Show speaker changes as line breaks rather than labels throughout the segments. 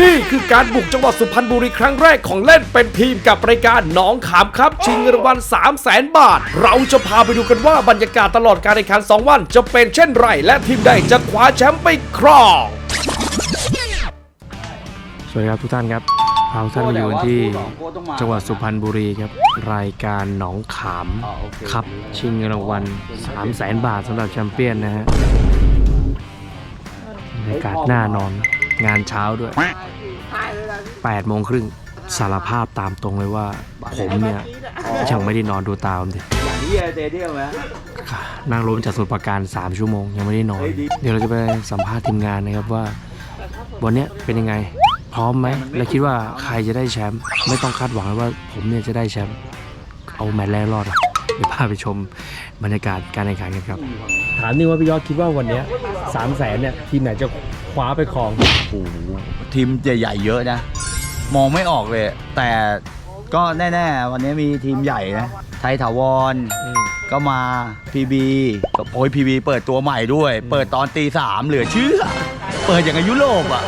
นี่คือการบุกจังหวัดสุพรรณบุรีครั้งแรกของเล่นเป็นทีมกับรายการหน้องขามครับ ชิงเงินรางวัล3 0 0แสนบาท เราจะพาไปดูกันว่าบรรยากาศตลอดการแข่งขัน 2 วัน จะเป็นเช่นไร และทีมใดจะคว้าแชมป์ไปครอง
สวัสดีครับทุกท่านครับพาท่านมาอยู่กันที่จังหวัดสุพรรณบุรีครับ รายการหนองขามครับ ชิงเงินรางวัล3 0 0แสนบาทสำหรับแชมเปี้ยนนะฮะบรรยากาศน่านอน งานเช้าด้วย8โมงครึ่งสารภาพตามตรงเลยว่า ผมเนี่ยยังไม่ได้นอนดูตามดิ
อย่างนี้เตเดียมไหม
นั่งรถมาจากสมุทรปราการ 3 ชั่วโมงยังไม่ได้นอน เดี๋ยวเราจะไปสัมภาษณ์ทีมงานนะครับว่า วันเนี้ยเป็นยังไง พร้อมไหม และคิดว่าใครจะได้แชมป์ไม่ต้องคาดหวังเลยว่าผมเนี่ยจะได้แชมป์เอาแมตช์แรกรอดอะเดี๋ยวพาไปชมบรรยากาศการแข่งขันกันครับ ถามนี่ว่าพี่ยอดคิดว่าวันเนี้สามแสนเนี่ยทีมไหนจะ คว้าไปครอง
โอ้โหทีมใหญ่ๆเยอะนะ มองไม่ออกเลย แต่ก็แน่ๆ วันนี้มีทีมใหญ่นะ ไทยถาวรก็มา PB ก็โอ้ย PB เปิดตัวใหม่ด้วย เปิดตอนตีสามเหลือเชื่อ เปิดอย่างกับยุโรปอะ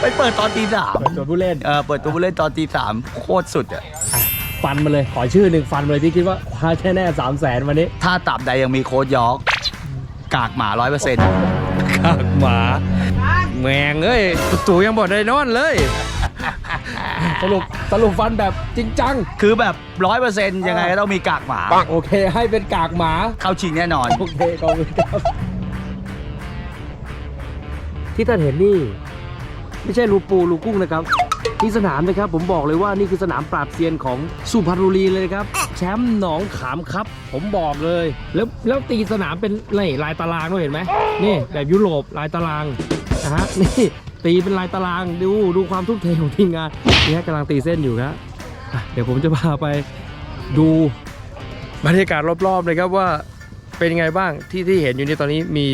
ไปเปิดตอนตีสาม
ตัวผู้เล่น
เออเปิดตัวผู้เล่นตอนตีสามโคตรสุดอะ
ฟันมาเลยขอชื่อหนึ่งฟันมาเลยที่คิดว่าคว้าแน่ๆสามแสนวันนี้
ถ้าตับใดยังมีโค้ดยอกกากหมาร้อยเปอร์เซ็นต์
กากหมา แมงเอ้ยตู่ยังบอกได้นอนเลย สรุปสรุปฟันแบบจริงจัง
คือแบบร้อยเปอร์เซ็นต์ยังไงก็ต้องมีกากหมา
โอเค ให้เป็นกากหมา
เข้าชิงแน่นอน
โอเคขอบคุณครับ ที่ท่านเห็นนี่ ไม่ใช่รูปูรูกุ้งนะครับนี่สนามนะครับ ผมบอกเลยว่านี่คือสนามปราบเซียนของสุพรรณบุรีเลยนะครับ แชมป์หนองขามครับ ผมบอกเลย แล้วแล้วตีสนามเป็นนี่ลายตารางด้วยเห็นไหมนี่แบบยุโรปลายตาราง นะฮะนี่ตีเป็นลายตารางดูดูความทุ่มเทของทีมงานนี่ฮะกำลังตีเส้นอยู่ครับอะเดี๋ยวผมจะพาไปดูบรรยากาศรอบๆเลยครับว่าเป็นยังไงบ้างที่ที่เห็นอยู่นี่ตอนนี้มี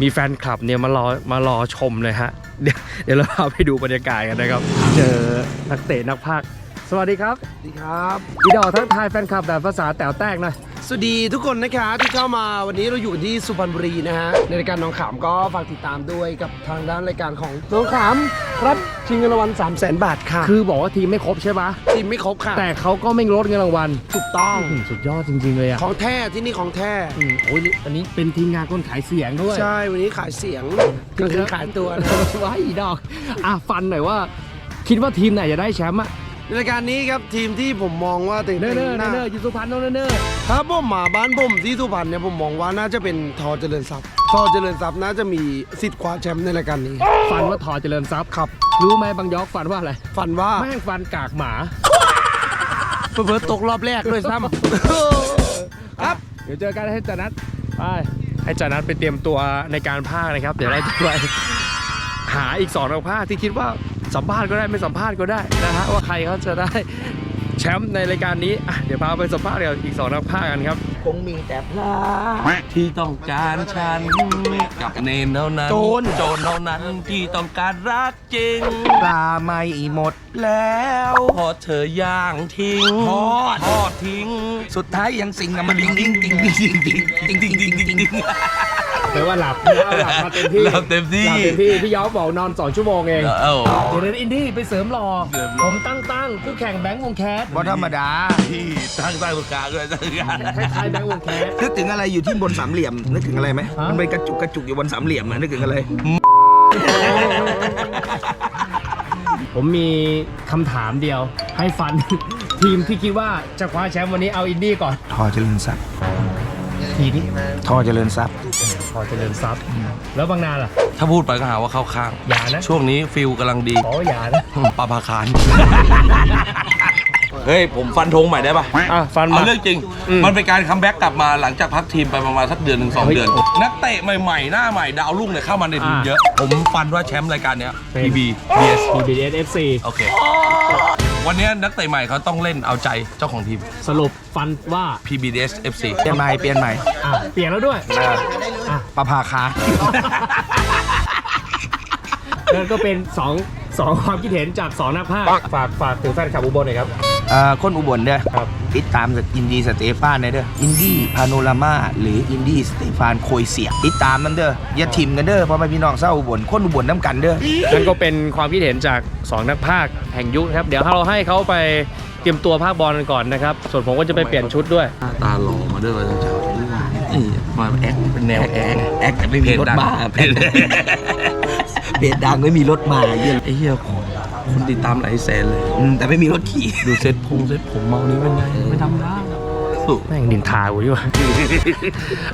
มีแฟนคลับเนี่ยมารอมารอชมเลยฮะ เดี๋ยวเดี๋ยวเราพาไปดูบรรยากาศกันนะครับ เจอนักเตะนักพากย์สวัสดีครับ
สวัสดีครับ
พี่ดอกทักทายแฟนคลับแบบภาษาแต๋วแตกหน่อย
สวัสดีทุกคนนะครับที่เข้ามาวันนี้เราอยู่กันที่สุพรรณบุรีนะฮะในรายการน้องขามก็ฝากติดตามด้วยกับทางด้านรายการของน้องขามรับชิงเงินรางวัล3 0 0 0 0 0บาทค่ะ
คือบอกว่าทีมไม่ครบใช่ปะ
ทีมไม่ครบค่ะ
แต่เขาก็ไม่ลดเงินรางวัล
ถูกต้อง
อืมสุดยอดจริง ๆ เลยอะ
ของแท้ที่นี่ของแท้
อืมโอ้ยนี่อันนี้เป็นทีมงานคนขายเสียงด้วย
ใช่วันนี้ขายเสียงก็คือขายตัวนะ
ว้ายอีดอก อะฟันหน่อยว่า คิดว่าทีมไหนจะได้แชมป์อะ
ในรายการนี้ครับทีมที่ผมมองว่าเต็ง
เนอ
ๆ
ร์เนอร์
น่า
เนอร์ยูสุพรรณเนอร์เนอร์
ถ้าผมมาบ้านผมที่สุพรรณเนี่ยผมมองว่าน่าจะเป็นทอเจริญทรัพย์ทอเจริญทรัพย์น่าจะมีสิทธิ์คว้าแชมป์ในรายการนี้
ฟันว่าถอเจริญทรัพย์
ครับ
รู้ไหมบางยอกฟันว่าอะไร
ฝันว่า
แม่งฟันกากหมา
เพิ่ตกรอบแรกด้วยซ้ำครับ
เดี๋ยวเจอกันให้จานัทไปให้จานัทไปเตรียมตัวในการพากย์นะครับ เดี๋ยวเราจะไปหาอีกสองนักพากย์ที่คิดว่า สัมภาษณ์ก็ได้ไม่สัมภาษณ์ก็ได้นะฮะว่าใครเขาจะได้แชมป์ในรายการนี้อะเดี๋ยวพาไปสัมภาษณ์กับอีกสองนักพากย์กันครับ
คงมีแต่พลา
ที่ต้องการฉันกับเนนเท่านั้น
โจร
โจรเท่านั้นที่ต้องการรักจริง
ปลาไม่หมดแล้ว
พอเธอย่างทิ้ง
ทอด
ทอดทิ้ง
สุดท้ายยังสิงกับมันดิ้งดิ้งดิ้งดิ้งดิ้งดิ้งดิ้งดิ้งดิ้งดิ้ง
แปลว่าหลับนะหลับมาเต็มที่
หลับเต็มที่
หลับเต็มที่พี่ยอฟบอกนอนสองชั่วโมงเอง
เอ้า
เดี๋ยวเดี๋ยวอินดี้ไปเสริมหล่อ
เสริมหล่
ผ
อ
มตั้งตั้งคู่แข่งแบงค์วงแคส
บ่ธรรมดา
ที่ตั้งใต้ปากกาด้วยตั้งกัน
คล้ายๆแบงค์วงแคส
นึกถึงอะไรอยู่ที่บนสามเหลี่ยมนึกถึงอะไรไหม
ฮะ
มันเป็นกระจุกกระจุกอยู่บนสามเหลี่ยมอะนึกถึงอะไร
ผมมีคำถามเดียวให้ฟัน ทีมที่คิดว่าจะคว้าแชมป์วันนี้เอาอินดี้ก่อน
ทอเจริญทรัพย์
ทีนี้
ทอเจริญทรัพย์
พอเจริญทรัพย์ แล้วบางนาล่ะ
ถ้าพูดไปก็หาว่าเข้าข้าง
อย่านะ
ช่วงนี้ฟิลกำลังดี
ขออย่านะ
ปลาพาคารเฮ้ย ผมฟันธงใหม่ได้ปะ
อะฟัน
เอา
มา
เรื่องจริง
อืม
มันเป็นการคัมแบ็กกลับมาหลังจากพักทีมไปประมาณสักเดือนหนึ่งสอง
เฮ้ย
เดือน นักเตะใหม่ๆ หน้าใหม่ดาวรุ่งเนี่ยเข้ามาในทีม
อ่า
เยอะ ผมฟันว่าแชมป์รายการเนี้ย
เป็น
PB BS
BBS FC
โอเค วันนี้นักเตะใหม่เขาต้องเล่นเอาใจเจ้าของทีม
สรุปฟันว่า
PBDS FC
เปลี่ยนใหม่เปลี่ยนใหม่
อะเปลี่ยนแล้วด้วยอะ
ประภาคา
นั่นก็เป็นส องสองความคิดเห็นจากสองนักภาคฝากฝากถึงแฟนคลับอุบลหน่อยครับ
อ่าคนอุบลเด้อ
ครับ
ติดตามจากอินดี้สเตฟานเด้ออินดี้พาโนรามาหรืออินดี้สเตฟานโคยเสียติดตามมันเด้ออย่าทิมกันเด้อเพราะไม่พี่น้องเศร้าอุบลคนอุบลน้ำกันเด้อ
นั่นก็เป็นความคิดเห็นจาก 2 นักภาคแห่งยุคนะครับ เดี๋ยวเราให้เขาไปเตรียมตัวภาคบอลกันก่อนนะครับ ส่วนผมก็จะไปเปลี่ยนชุดด้วย
ตาหล่อมาด้วยวันเช้านี่มาแอคเป็นแนวแอค
แอคแต่ไม่มีรถมา
เพจดัง
เพจดังไม่มีรถมาเยี่ย
ไอ้เหี้ยคนคนติดตามหลายแสนเลย
อืมแต่ไม่มีรถขี่
ดูเซ็ตพงเซ็ตผมเมานี้เป็นไงไม่ทำได้
แม่งดินทากูดีกว่า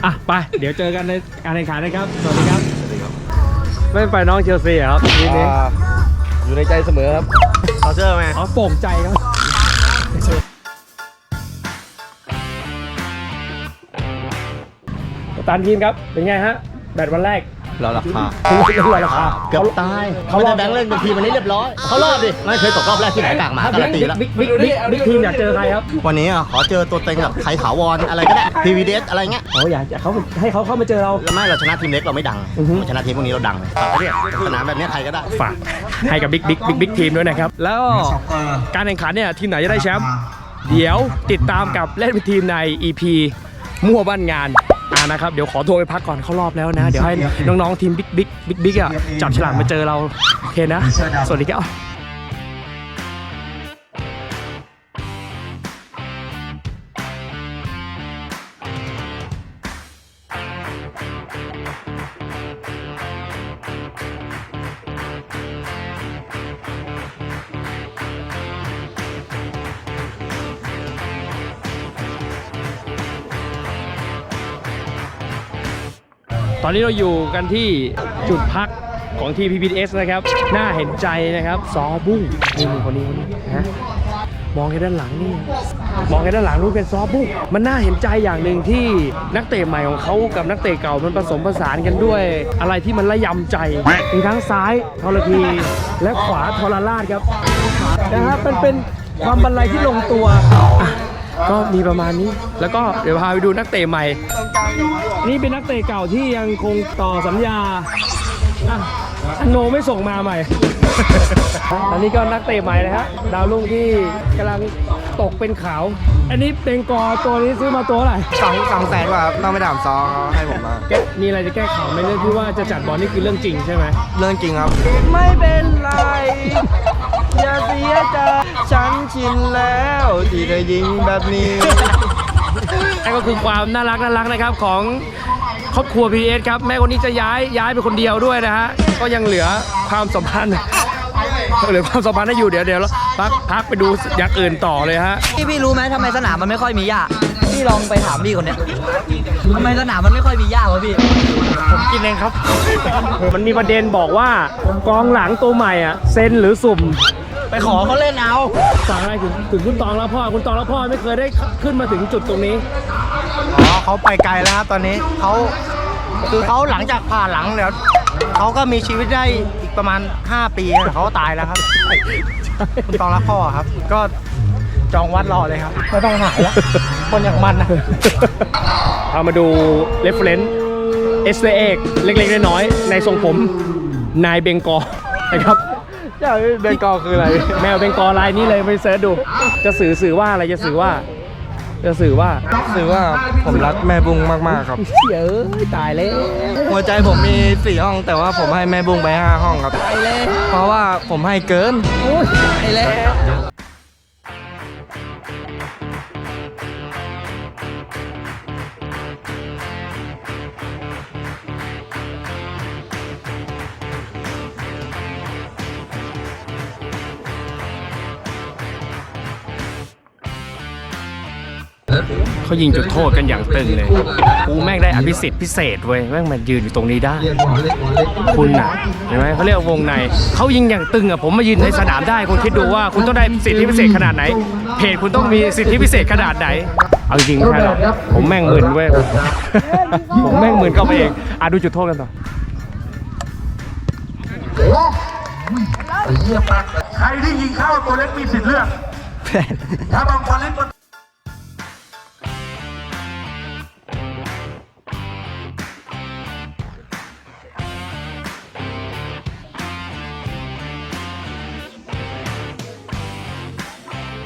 อะไป เดี๋ยวเจอกันในการแข่งขันนะครับ สวัสดีครับ ไม่ไปน้องเชลซีเหรอครับทีนี้
อยู่ในใจเสมอครับเขาเจอไหม
อ๋อโป่งใจครับกัปตันทีมครับ เป็นไงฮะ แบตวันแรก
เราราคา
เราราคา
เกือบตาย
เขารอบ
แบงค์เล่นเป็นทีมวันนี้เรียบร้อยเขารอดดิไม่เคยตกรอบแรกที่ไหนกากหมาการันตีแล้ว
บิ๊กบิ๊กบิ๊กบิ๊กทีมอยากเจอใครครับ
วันนี้อะขอเจอตัวเต็งกับใครถาวรอะไรก็ได้ PVDS อะไรเงี้ย
เขาอยากจะเขาให้เขาเข้ามาเจอเรา
แล้วไม่เราชนะทีมเล็กเราไม่ดัง
อือฮึ
เราชนะทีมพวกนี้เราดังเลยฝากไว้เนี่ยสนามแบบเนี้ยใครก็ได้
ฝากให้กับบิ๊กบิ๊กบิ๊กบิ๊กทีมด้วยนะครับแล้วการแข่งขันเนี่ยทีมไหนจะได้แชมป์เดี๋ยวติดตามกับเล่นเป็นทีมใน EP มั่วบ้านงาน อ่านะครับเดี๋ยวขอตัวไปพักก่อนเข้ารอบแล้วนะ เดี๋ยวให้น้องๆทีมบิ๊กบิ๊กบิ๊กบิ๊กอะจับฉลากมาเจอเรา โอเคนะ สวัสดีครับ อนนี้เราอยู่กันที่จุดพักของที PPS นะครับ น่าเห็นใจนะครับซอบุ้งนี่คนนี้คนนี้นะมองแค่ด้านหลังนี่ มองแค่ด้านหลังนู้เป็นซอบุ้งมันน่าเห็นใจอย่างหนึ่งที่นักเตะใหม่ของเขากับนักเตะเก่ามันผสมผสานกันด้วย อะไรที่มันระยำใจมีทั้งซ้ายทรพีและขวาทรราชครับนะครับมันเป็นความบรรลัยที่ลงตัว ก็มีประมาณนี้ แล้วก็เดี๋ยวพาไปดูนักเตะใหม่ นี่เป็นนักเตะเก่าที่ยังคงต่อสัญญาอะอันโนไม่ส่งมาใหม่ อันนี้ก็นักเตะใหม่นะฮะ ดาวรุ่งที่กำลังตกเป็นขาว อันนี้เป็นกอตัวนี้ซื้อมาตัวเท่าไหร่
สองสองแสนกว่าครับต้องไปถามซอเขาให้ผมมา
แกมีอะไรจะแก้ข่าวไหมเรื่องที่ว่าจะจัดบอลนี่คือเรื่องจริงใช่ไหม
เรื่องจริงครับ
ไม่เป็นไร อย่าเสียใจ ฉันชินแล้วที่ได้ยิงแบบนี้
นั่นก็คือความน่ารักน่ารักนะครับของครอบครัว PS ครับ แม่คนนี้จะย้ายย้ายไปคนเดียวด้วยนะฮะ ก็ยังเหลือความสัมพันธ์เหลือความสัมพันธ์ให้อยู่เดี๋ยวเดี๋ยวเราพักพักไปดูอย่างอื่นต่อเลยฮะ
พี่พี่รู้ไหมทำไมสนามมันไม่ค่อยมีหญ้าพี่ลองไปถามพี่คนเนี้ยทำไมสนามมันไม่ค่อยมีหญ้าวะพี่
ผมกินเองครับ มันมีประเด็นบอกว่ากองหลังตัวใหม่อะเซนหรือสุ่ม
ไปขอเขาเล่นเอา
ฝากอะไรถึงถึงคุณตองแล้วพ่อคุณตองแล้วพ่อไม่เคยได้ขึ้นมาถึงจุดตรงนี้
อ๋อเขาไปไกลแล้วครับตอนนี้เขาคือเขาหลังจากผ่าหลังแล้วเขาก็มีชีวิตได้อีกประมาณ 5 ปีอะเขาก็ตายแล้วครับคุณตองรักพ่อครับ ก็จองวัดรอเลยครับไม่ต้องหายแล้วคนอย่างมันนะ
เอามาดู reference s อ x เล็กๆน้อยๆในทรงผมนายเบงกอนะครับ
เบงกอคืออะไร
แมวเบงกอลายนี้เลยไปเสิร์ชดู จะสื่อสื่อว่าอะไรจะสื่อว่า จะสื่อว่า
สื่อว่าผมรักแม่บุ้งมากๆครับ
เยอะตายแล้ว
หัวใจผมมีสี่ห้อง แต่ว่าผมให้แม่บุ้งไปห้าห้องครับ เพราะว่าผมให้เกิน
ตายแล้ว เขายิงจุดโทษกันอย่างตึงเลย กูแม่งได้อภิสิทธิ์พิเศษเว้ยแม่งมายืนอยู่ตรงนี้ได้ คุณน่ะเห็นไหมเขาเรียกวงในเขายิงอย่างตึงอะผมมายืนในสนามได้คุณคิดดูว่าคุณต้องได้สิทธิพิเศษขนาดไหน เพจคุณต้องมีสิทธิพิเศษขนาดไหน เอาจริงๆไม่ใช่หรอกผมแม่งหมื่นเว้ยผมแม่งหมื่นเข้าไปเองอะดูจุดโทษกันต่อ
ใครที่ยิงเข้าตัวเล็กมีสิทธิ์เลือกถ้าบางคนเล่น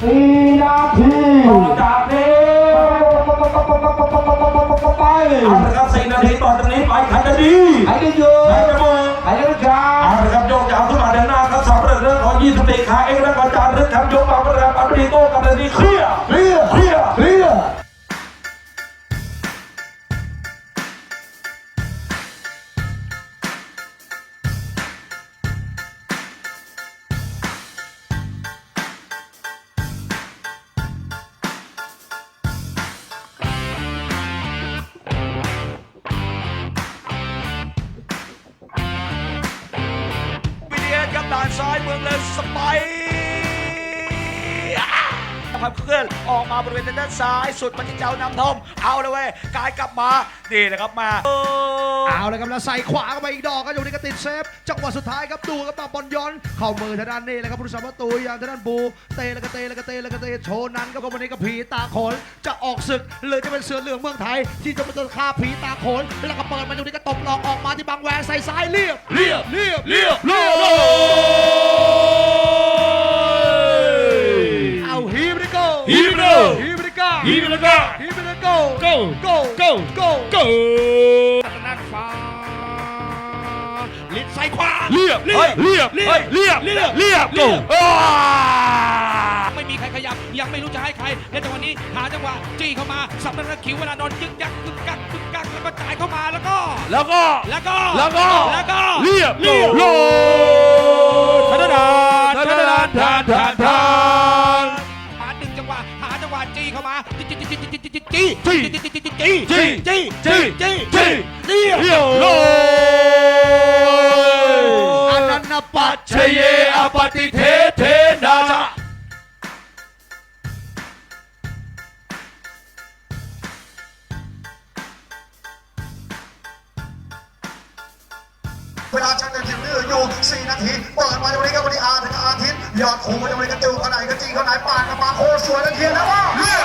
สี่นาทีต่อจากนี้ไปเอาละครับสี่นาทีต่อจากนี้ไปใครจะดีใครจะอยู่ใครจะมึงใครจะจ้าเอาละครับโยกยาวขึ้นมาเดินหน้าครับสำเร็จเรื่องของยี่สิบตีขาเองแล้วก็จานเรื่องครับยกมาประดับอัปดีโต้กับเรนีเคลียร์เคลียร์
ซ้ายเมืองเลยสไปพับเคลื่อนออกมาบริเวณด้านซ้ายสุดปฏิเจ้านำทมเอาเลยเว้ยกายกลับมา นี่แหละครับมา
เอาเลยครับแล้วใส่ขวาเข้าไปอีกดอกครับอยู่นี่ก็ติดเซฟจังหวะสุดท้ายครับดูครับมาบอลย้อน เข้ามือทางด้านนี้เลยครับผู้รักษาประตูอย่างทางด้านบูเตะแล้วก็เตะแล้วก็เตะแล้วก็เตะโชว์นั้นครับวันนี้ก็ผีตาโขนจะออกศึกหรือจะเป็นเสือเหลืองเมืองไทย ที่จะมาจะฆ่าผีตาโขนแล้วก็เปิดมาอยู่นี่ก็ตบหลอกออกมาที่บางแหวนใส่ซ้ายเรียบเรียบเรียบเรียบเรียบเอาฮีบริโกฮีบริโกฮีบริโกฮีบริโกฮีบริโก go go go go go นั่นฟ้า ลิดใส่ขวาเรียบเรียบเรียบเรียบเรียบเรียบเรียบเรียบ
ไม่มีใครขยับ ยังไม่รู้จะให้ใครในจังหวะนี้หาจังหวะจี้เข้ามาสับนักคิวเวลานอนยึกยักกึกกักกึกกักแล้วก็จ่ายเข้ามาแล้วก็
แล้วก็
แล้วก็
แล้วก็
แล้วก็
เรียบ
เรียบ
โล
ทาดา
ทาดาทาดาทา
หาดึงจังหวะหาจังหวะจี้เข้ามาจี้จี้จี้จี้จี้จี้จี้จี้จี้จี้จี้จี้จี้จี้จี้ เรียบ
เรีย
อนนั้นนะปัจ
ชเยอปฏิเทเทนาจะ
เวลาชักจะถึงนี่อยู่4นาทีเปิดมาตรงนี้ครับวันนี้อาถึงอาทิตย์ยอดขู่มาตรงนี้ก็ติวข้างในก็จีเขางในปาดกันมาโคตรสวยทันทีแล้วว่าเรีย